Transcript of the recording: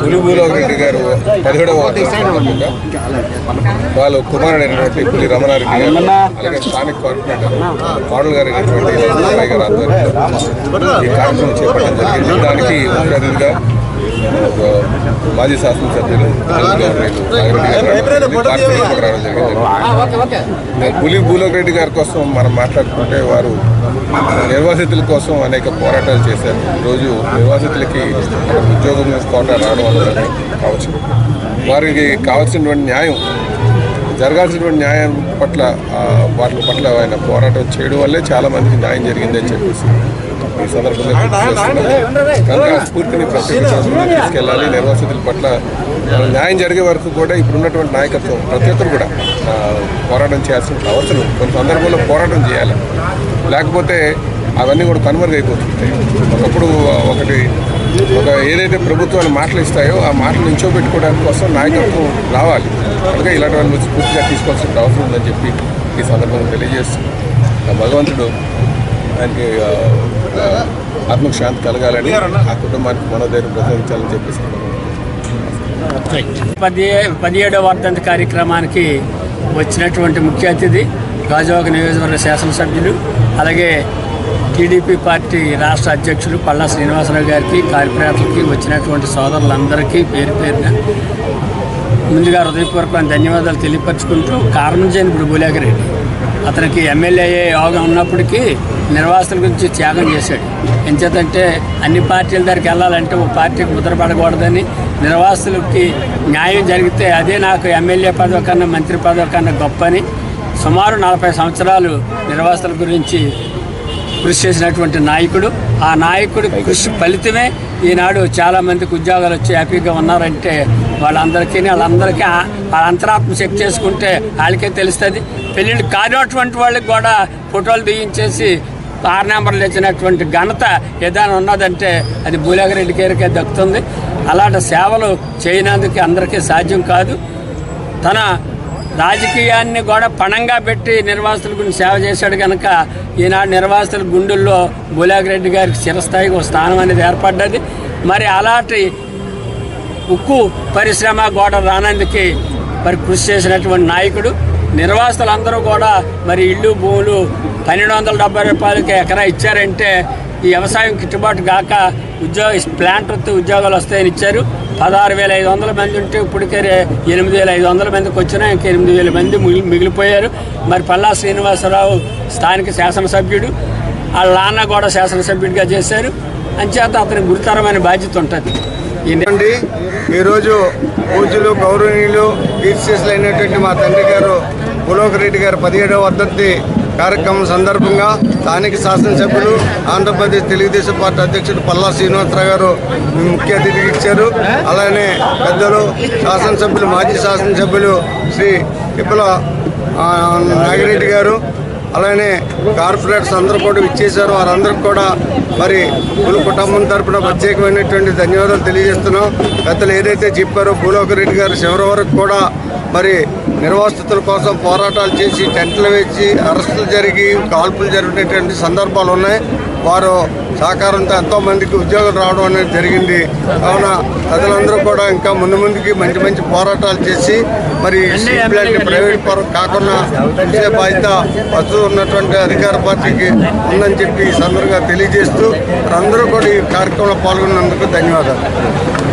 పులిభూలో రెడ్డి గారు పదిహేడవ వార్డు సందర్భంగా వాళ్ళు కుమారుడైనటువంటి పులి రమణారెడ్డి గారు అలాగే స్థానిక కార్పొరేటర్ మోడల్ గారు అయినటువంటి గారు ఆధ్వర్యంలో ఈ కార్యక్రమం చేపట్టడం జరిగింది దానికి ముఖ్య అతిథిగా మాజీ శాసనసభ్యులు పులి భూలోక్ రెడ్డి గారి కోసం మనం మాట్లాడుకుంటే వారు నిర్వాసితుల కోసం అనేక పోరాటాలు చేశారు. ఈరోజు నిర్వాసితులకి ఉద్యోగం కోట రావడం వల్ల కావచ్చు. వారికి కావాల్సినటువంటి న్యాయం జరగాల్సినటువంటి న్యాయం పట్ల వాటి పట్ల ఆయన పోరాటం చేయడం వల్లే చాలా మందికి న్యాయం జరిగిందని చెప్పేసి ఈ సందర్భంగా. కనుక స్ఫూర్తిని ప్రతి తీసుకెళ్ళాలి. నిర్వాసితుల పట్ల న్యాయం జరిగే వరకు కూడా ఇప్పుడు ఉన్నటువంటి నాయకత్వం ప్రతి ఒక్కరు కూడా పోరాటం చేయాల్సిన అవసరం కొన్ని సందర్భాల్లో పోరాటం చేయాలి. లేకపోతే అవన్నీ కూడా కనుమరుగైపోతుంటాయి ఒకప్పుడు ఒకటి ఒక ఏదైతే ప్రభుత్వాలు మాటలు ఇస్తాయో ఆ మాటలు నించోబెట్టుకోవడానికి కోసం నాయకత్వం రావాలి. కనుక ఇలాంటి వాళ్ళు పూర్తిగా తీసుకోవాల్సిన అవసరం ఉందని చెప్పి ఈ సందర్భంగా తెలియజేస్తూ ఆ భగవంతుడు ఆయనకి ఆత్మకు శాంతి కలగాలని ఆ కుటుంబానికి మనోధైర్యం ప్రసాదించాలని చెప్పేసి పది పదిహేడవ వర్ధంత కార్యక్రమానికి వచ్చినటువంటి ముఖ్య అతిథి గాజువాక నియోజకవర్గ శాసనసభ్యులు అలాగే టీడీపీ పార్టీ రాష్ట్ర అధ్యక్షులు పల్లా శ్రీనివాసరావు గారికి కార్పొరేటర్లకి వచ్చినటువంటి సోదరులందరికీ పేరు పేరున ముందుగా హృదయపూర్వకమైన ధన్యవాదాలు తెలియపరచుకుంటూ కారణం ఇప్పుడు భూలేఖరెడ్డి అతనికి ఎమ్మెల్యే అయ్యే యోగం ఉన్నప్పటికీ నిర్వాసుల గురించి త్యాగం చేశాడు. ఎంచేతంటే అన్ని పార్టీల దగ్గరికి వెళ్ళాలంటే ఒక పార్టీకి ముద్రపడకూడదని నిర్వాసులకి న్యాయం జరిగితే అదే నాకు ఎమ్మెల్యే పదవి కన్నా మంత్రి పదవి కన్నా గొప్పని సుమారు నలభై సంవత్సరాలు నిర్వాసుల గురించి కృషి చేసినటువంటి నాయకుడు. ఆ నాయకుడి కృషి ఫలితమే ఈనాడు చాలామందికి ఉద్యోగాలు వచ్చి హ్యాపీగా ఉన్నారంటే వాళ్ళందరికీ వాళ్ళందరికీ వాళ్ళ అంతరాత్మ చెక్ చేసుకుంటే వాళ్ళకే తెలుస్తుంది. పెళ్ళిళ్ళు కానటువంటి వాళ్ళకి కూడా ఫోటోలు తీయించేసి ఆరు నెంబర్లు ఇచ్చినటువంటి ఘనత ఏదైనా ఉన్నదంటే అది భూలేఖరెడ్డి గారికే దక్కుతుంది. అలాంటి సేవలు చేయనందుకు అందరికీ సాధ్యం కాదు. తన రాజకీయాన్ని కూడా పణంగా పెట్టి నిర్వాసితుల గురించి సేవ చేశాడు కనుక ఈనాడు నిర్వాసితుల గుండెల్లో రెడ్డి గారికి చిరస్థాయికి ఒక స్థానం అనేది ఏర్పడ్డది. మరి అలాంటి ఉక్కు పరిశ్రమ గోడ రానందుకే మరి కృషి చేసినటువంటి నాయకుడు. నిర్వాసితులందరూ కూడా మరి ఇళ్ళు భూములు పన్నెండు వందల డెబ్బై రూపాయలకి ఎకరా ఇచ్చారంటే ఈ వ్యవసాయం గిట్టుబాటు కాక ఉద్యోగ ప్లాంట్ వస్తే ఉద్యోగాలు వస్తాయని ఇచ్చారు. పదహారు వేల ఐదు వందల మంది ఉంటే ఇప్పటికే ఎనిమిది వేల ఐదు వందల మందికి వచ్చినా ఇంకా ఎనిమిది వేల మంది మిగిలి- మిగిలిపోయారు. మరి పల్లా శ్రీనివాసరావు స్థానిక శాసనసభ్యుడు వాళ్ళ నాన్న కూడా శాసనసభ్యుడిగా చేశారు. అంచేత అతనికి గురుతరమైన బాధ్యత ఉంటుంది. ఈ ఈరోజు పూజలు గౌరవనీయులు కీర్తిశేషులైనటువంటి మా తండ్రి గారు పులోక్ రెడ్డి గారు పదిహేడవ వర్ధంతి కార్యక్రమం సందర్భంగా స్థానిక శాసనసభ్యులు ఆంధ్రప్రదేశ్ తెలుగుదేశం పార్టీ అధ్యక్షుడు పల్లా శ్రీనివాసరావు గారు ముఖ్య అతిథిగా ఇచ్చారు. అలానే పెద్దలు శాసనసభ్యులు మాజీ శాసనసభ్యులు శ్రీ తిప్పల నాగిరెడ్డి గారు. అలానే కార్పొరేటర్స్ అందరూ కూడా ఇచ్చేశారు వారందరికి కూడా మరి కుల కుటుంబం తరపున ప్రత్యేకమైనటువంటి ధన్యవాదాలు తెలియజేస్తున్నాం. పెద్దలు ఏదైతే చెప్పారో పూలోకరెడ్డి గారు చివరి వరకు కూడా మరి నిర్వాసితుల కోసం పోరాటాలు చేసి టెంట్లు వేసి అరెస్టులు జరిగి కాల్పులు జరిగినటువంటి సందర్భాలు ఉన్నాయి. వారు సహకారంతో ఎంతో మందికి ఉద్యోగం రావడం అనేది జరిగింది. కావున ప్రజలందరూ కూడా ఇంకా ముందు ముందుకి మంచి మంచి పోరాటాలు చేసి మరి ప్రైవేట్ పరం కాకుండా ఉంచే బాధ్యత ప్రస్తుతం ఉన్నటువంటి అధికార పార్టీకి ఉందని చెప్పి ఈ సందర్భంగా తెలియజేస్తూ అందరూ కూడా ఈ కార్యక్రమంలో పాల్గొన్నందుకు ధన్యవాదాలు.